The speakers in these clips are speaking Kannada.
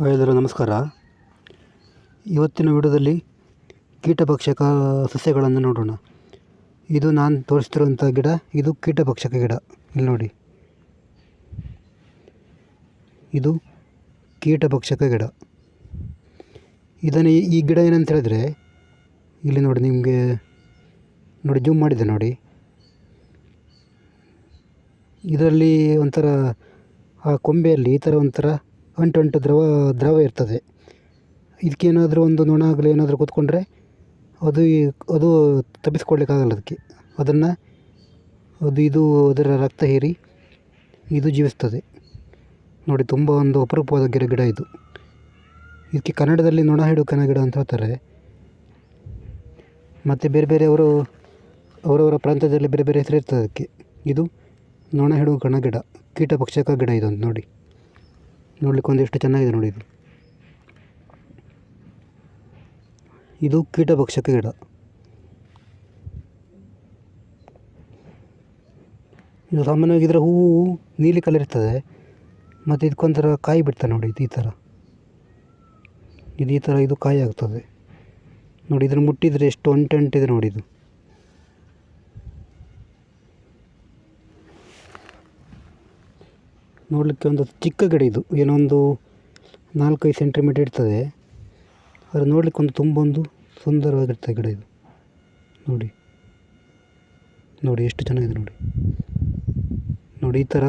ಎಲ್ಲರೂ ನಮಸ್ಕಾರ. ಇವತ್ತಿನ ವಿಡಿಯೋದಲ್ಲಿ ಕೀಟಭಕ್ಷಕ ಸಸ್ಯಗಳನ್ನು ನೋಡೋಣ. ಇದು ನಾನು ತೋರಿಸ್ತಿರುವಂಥ ಗಿಡ, ಇದು ಕೀಟಭಕ್ಷಕ ಗಿಡ. ಇಲ್ಲಿ ನೋಡಿ. ಇದು ಕೀಟಭಕ್ಷಕ ಗಿಡ. ಇದನ್ನು ಈ- ಗಿಡ ಏನಂತ ಹೇಳಿದ್ರೆ, ಇಲ್ಲಿ ನೋಡಿ ನಿಮಗೆ, ನೋಡಿ ಜೂಮ್ ಮಾಡಿದೆ ನೋಡಿ. ಇದರಲ್ಲಿ ಒಂಥರ, ಆ ಕೊಂಬೆಯಲ್ಲಿ ಈ ಥರ ಒಂಥರ ಅಂಟು ಅಂಟು ದ್ರವ ದ್ರವ ಇರ್ತದೆ. ಇದಕ್ಕೇನಾದರೂ ಒಂದು ನೊಣ ಆಗಲಿ ಏನಾದರೂ ಕೂತ್ಕೊಂಡ್ರೆ ಅದು ಅದು ತಪ್ಪಿಸ್ಕೊಳ್ಲಿಕ್ಕಾಗಲ್ಲ ಅದಕ್ಕೆ. ಅದನ್ನು, ಅದು ಇದು ಅದರ ರಕ್ತ ಹೀರಿ ಇದು ಜೀವಿಸ್ತದೆ. ನೋಡಿ, ತುಂಬ ಒಂದು ಅಪರೂಪವಾದ ಗಿಡ ಗಿಡ ಇದು. ಇದಕ್ಕೆ ಕನ್ನಡದಲ್ಲಿ ನೊಣ ಹಿಡು ಕನ ಗಿಡ ಅಂತ ಹೇಳ್ತಾರೆ. ಮತ್ತು ಬೇರೆ ಬೇರೆಯವರು ಅವರವರ ಪ್ರಾಂತ್ಯದಲ್ಲಿ ಬೇರೆ ಬೇರೆ ಹೆಸರು ಇರ್ತದೆ ಅದಕ್ಕೆ. ಇದು ನೊಣ ಹಿಡು ಕಣ ಗಿಡ ಕೀಟಭಕ್ಷಕ ಗಿಡ ಇದೊಂದು ನೋಡಿ. ನೋಡ್ಲಿಕ್ಕೆ ಒಂದು ಎಷ್ಟು ಚೆನ್ನಾಗಿದೆ ನೋಡಿ ಇದು. ಇದು ಕೀಟಭಕ್ಷಕ ಗಿಡ. ಇದು ಸಾಮಾನ್ಯವಾಗಿ ಇದ್ರೆ ಹೂವು ನೀಲಿ ಕಲರ್ ಇರ್ತದೆ. ಮತ್ತು ಇದಕ್ಕೊಂಥರ ಕಾಯಿ ಬಿಡ್ತದೆ ನೋಡಿ ಇದು ಈ ಥರ ಇದು ಈ ಥರ ಇದು ಕಾಯಿ ಆಗ್ತದೆ. ನೋಡಿ ಇದನ್ನು ಮುಟ್ಟಿದರೆ ಎಷ್ಟು ಒಂಟೆಂಟಿದೆ ನೋಡಿ ಇದು. ನೋಡಲಿಕ್ಕೆ ಒಂದು ಚಿಕ್ಕ ಗಿಡ ಇದು. ಏನೋ ಒಂದು ನಾಲ್ಕೈದು ಸೆಂಟಿಮೀಟರ್ ಇರ್ತದೆ. ಅದು ನೋಡಲಿಕ್ಕೆ ಒಂದು ತುಂಬ ಒಂದು ಸುಂದರವಾಗಿರ್ತದೆ ಗಿಡ ಇದು. ನೋಡಿ. ನೋಡಿ, ಎಷ್ಟು ಚೆನ್ನಾಗಿದೆ ನೋಡಿ. ನೋಡಿ, ಈ ಥರ,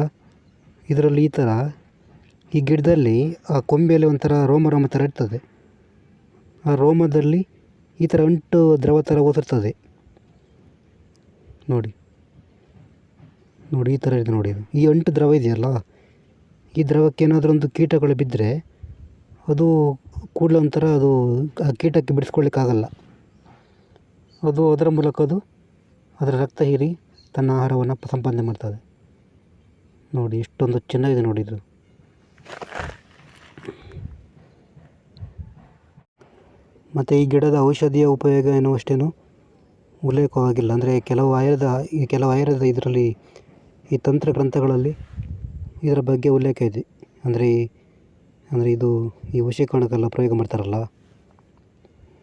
ಇದರಲ್ಲಿ ಈ ಥರ, ಈ ಗಿಡದಲ್ಲಿ ಆ ಕೊಂಬೆಯಲ್ಲಿ ಒಂಥರ ರೋಮ ರೋಮ ಥರ ಇರ್ತದೆ. ಆ ರೋಮದಲ್ಲಿ ಈ ಥರ ಅಂಟು ದ್ರವ ಥರ ಓದಿರ್ತದೆ. ನೋಡಿ. ನೋಡಿ, ಈ ಥರ ಇದೆ ನೋಡಿ ಈ ಅಂಟು ದ್ರವ ಇದೆಯಲ್ಲ? ಈ ದ್ರವಕ್ಕೆ ಏನಾದರೂ ಒಂದು ಕೀಟಗಳು ಬಿದ್ದರೆ ಅದು ಕೂಡಲೇ ಒಂಥರ ಅದು ಆ ಕೀಟಕ್ಕೆ ಬಿಡಿಸ್ಕೊಳ್ಳಿಕ್ಕಾಗಲ್ಲ. ಅದು ಅದರ ಮೂಲಕ ಅದು ಅದರ ರಕ್ತ ಹೀರಿ ತನ್ನ ಆಹಾರವನ್ನು ಸಂಪಾದನೆ ಮಾಡ್ತದೆ. ನೋಡಿ ಎಷ್ಟೊಂದು ಚೆನ್ನಾಗಿದೆ ನೋಡಿ ಇದು. ಮತ್ತು ಈ ಗಿಡದ ಔಷಧೀಯ ಉಪಯೋಗ ಏನು ಅಷ್ಟೇನು? ಉಲ್ಲೇಖವಾಗಿಲ್ಲ. ಅಂದರೆ ಕೆಲವು ಆಯುರ್ವೇದ ಈ ಕೆಲವು ಆಯುರ್ವೇದ ಇದರಲ್ಲಿ ಈ ತಂತ್ರ ಗ್ರಂಥಗಳಲ್ಲಿ ಇದರ ಬಗ್ಗೆ ಉಲ್ಲೇಖ ಇದೆ. ಅಂದರೆ ಅಂದರೆ ಇದು ಈ ವಶೀಕರಣಕ್ಕೆಲ್ಲ ಪ್ರಯೋಗ ಮಾಡ್ತಾರಲ್ಲ,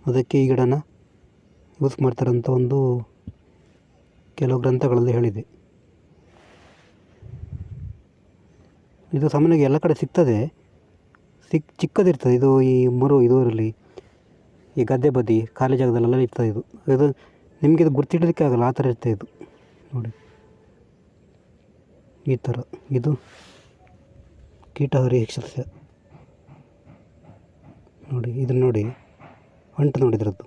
ಅದಕ್ಕೆ ಈ ಗಿಡನ ಯೂಸ್ ಮಾಡ್ತಾರಂತ ಒಂದು ಕೆಲವು ಗ್ರಂಥಗಳಲ್ಲಿ ಹೇಳಿದೆ. ಇದು ಸಾಮಾನ್ಯವಾಗಿ ಎಲ್ಲ ಕಡೆ ಸಿಗ್ತದೆ ಸಿಕ್ ಚಿಕ್ಕದಿರ್ತದೆ. ಇದು ಈ ಮರು ಇದರಲ್ಲಿ ಈ ಗದ್ದೆ ಬದಿ ಖಾಲಿ ಜಾಗದಲ್ಲೆಲ್ಲ ಇರ್ತದೆ ಇದು. ಇದು ನಿಮಗೆ ಇದು ಗುರ್ತಿಡಲಿಕ್ಕೆ ಆಗಲ್ಲ, ಆ ಥರ ಇರ್ತದೆ ಇದು. ನೋಡಿ. ಈ ಥರ. ಇದು ಕೀಟಹಾರಿ ಸಸ್ಯ ನೋಡಿ ಇದನ್ನು ನೋಡಿ ಅಂಟು ನೋಡಿ ಇದರದ್ದು